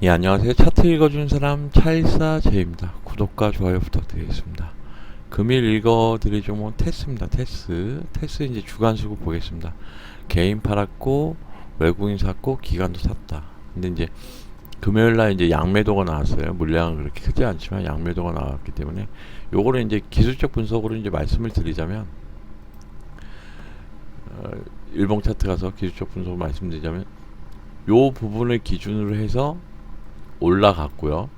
예, 안녕하세요. 차트 읽어주는 사람 차일사 제입니다. 구독과 좋아요 부탁드리겠습니다. 금일 읽어드릴 종목은 테스입니다. 테스. 테스 이제 주간 수급 보겠습니다. 개인 팔았고, 외국인 샀고, 기관도 샀다. 근데 이제 금요일 날 이제 양매도가 나왔어요. 물량은 그렇게 크지 않지만 양매도가 나왔기 때문에 요거를 이제 기술적 분석으로 이제 말씀을 드리자면 어, 일봉 차트 가서 기술적 분석을 말씀드리자면 요 부분을 기준으로 해서 올라갔고요.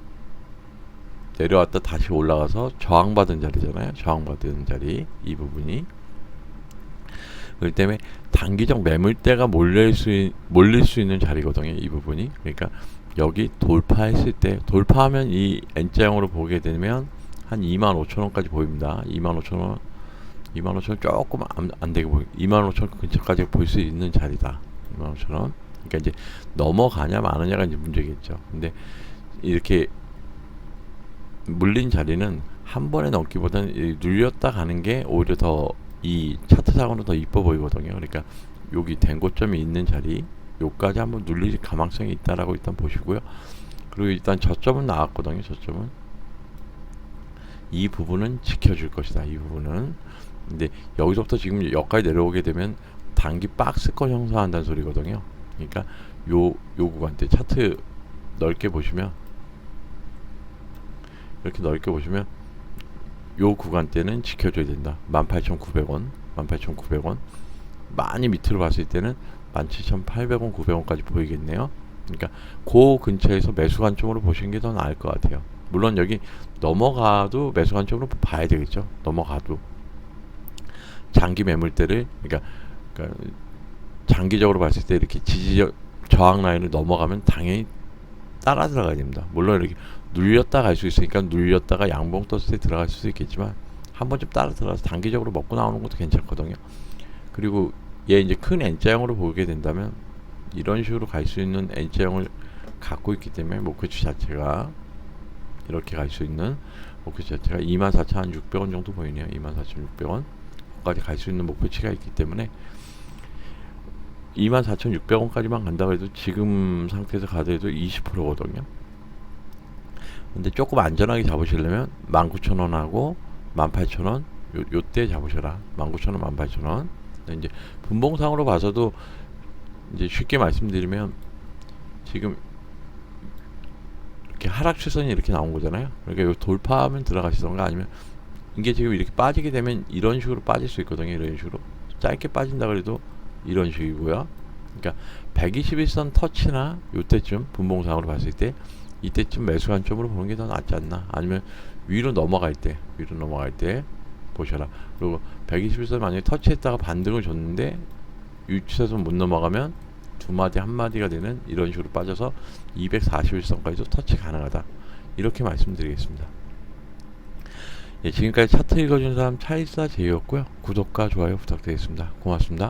내려왔다 다시 올라가서 저항받은 자리잖아요. 저항받은 자리 이 부분이 그렇기 때문에 단기적 매물대가 몰릴 수, 있, 몰릴 수 있는 자리거든요. 이 부분이 그러니까 여기 돌파했을 때 돌파하면 이 N자형으로 보게 되면 한 25,000원까지 보입니다. 25,000원 25,000원 조금 안, 안 되게 보이 25,000원 근처까지 볼 수 있는 자리다. 25,000원 그러니까 이제 넘어가냐 마느냐가 이제 문제겠죠. 근데 이렇게 물린 자리는 한 번에 넘기보다는 이 눌렸다 가는 게 오히려 더 이 차트상으로 더 이뻐 보이거든요. 그러니까 여기 된 고점이 있는 자리 요까지 한번 눌릴 가망성이 있다라고 일단 보시고요. 그리고 일단 저점은 나왔거든요. 저점은 이 부분은 지켜줄 것이다. 이 부분은 근데 여기서부터 지금 여기까지 내려오게 되면 단기 박스권 형성한다는 소리거든요. 그러니까 요, 요 구간대 차트 넓게 보시면 이렇게 넓게 보시면 요 구간대는 지켜줘야 된다. 18,900원, 18,900원. 많이 밑으로 봤을 때는 17,800원, 900원까지 보이겠네요. 그러니까 그 근처에서 매수 관점으로 보시는 게 더 나을 것 같아요. 물론 여기 넘어가도 매수 관점으로 봐야 되겠죠. 넘어가도 장기 매물대를 그러니까, 그러니까 장기적으로 봤을 때 이렇게 지지 저항 라인을 넘어가면 당연히 따라 들어가야 됩니다. 물론 이렇게 눌렸다 갈 수 있으니까 눌렸다가 양봉 떴을 때 들어갈 수도 있겠지만 한 번쯤 따라 들어가서 단기적으로 먹고 나오는 것도 괜찮거든요. 그리고 얘 이제 큰 N자형으로 보게 된다면 이런 식으로 갈 수 있는 N자형을 갖고 있기 때문에 목표치 자체가 이렇게 갈 수 있는 목표치 자체가 24,600원 정도 보이네요. 24,600원 까지 갈 수 있는 목표치가 있기 때문에 24,600원까지만 간다고 해도 지금 상태에서 가더라도 20%거든요. 근데 조금 안전하게 잡으시려면 19,000원하고 18,000원 요, 요때 잡으셔라. 19,000원, 18,000원. 이제 분봉상으로 봐서도 이제 쉽게 말씀드리면 지금 이렇게 하락 추선이 이렇게 나온 거잖아요. 그러니까 요 돌파하면 들어가시던가 아니면 이게 지금 이렇게 빠지게 되면 이런 식으로 빠질 수 있거든요. 이런 식으로 짧게 빠진다 그래도 이런 식이고요. 그러니까 121선 터치나 요때쯤 분봉상으로 봤을 때 이때쯤 매수 관점으로 보는 게 더 낫지 않나? 아니면 위로 넘어갈 때 위로 넘어갈 때 보셔라. 그리고 121선 만약에 터치했다가 반등을 줬는데 유치선은 못 넘어가면 두 마디 한 마디가 되는 이런 식으로 빠져서 241선까지도 터치 가능하다. 이렇게 말씀드리겠습니다. 예, 지금까지 차트 읽어준 사람 차일사 제이였고요. 구독과 좋아요 부탁드리겠습니다. 고맙습니다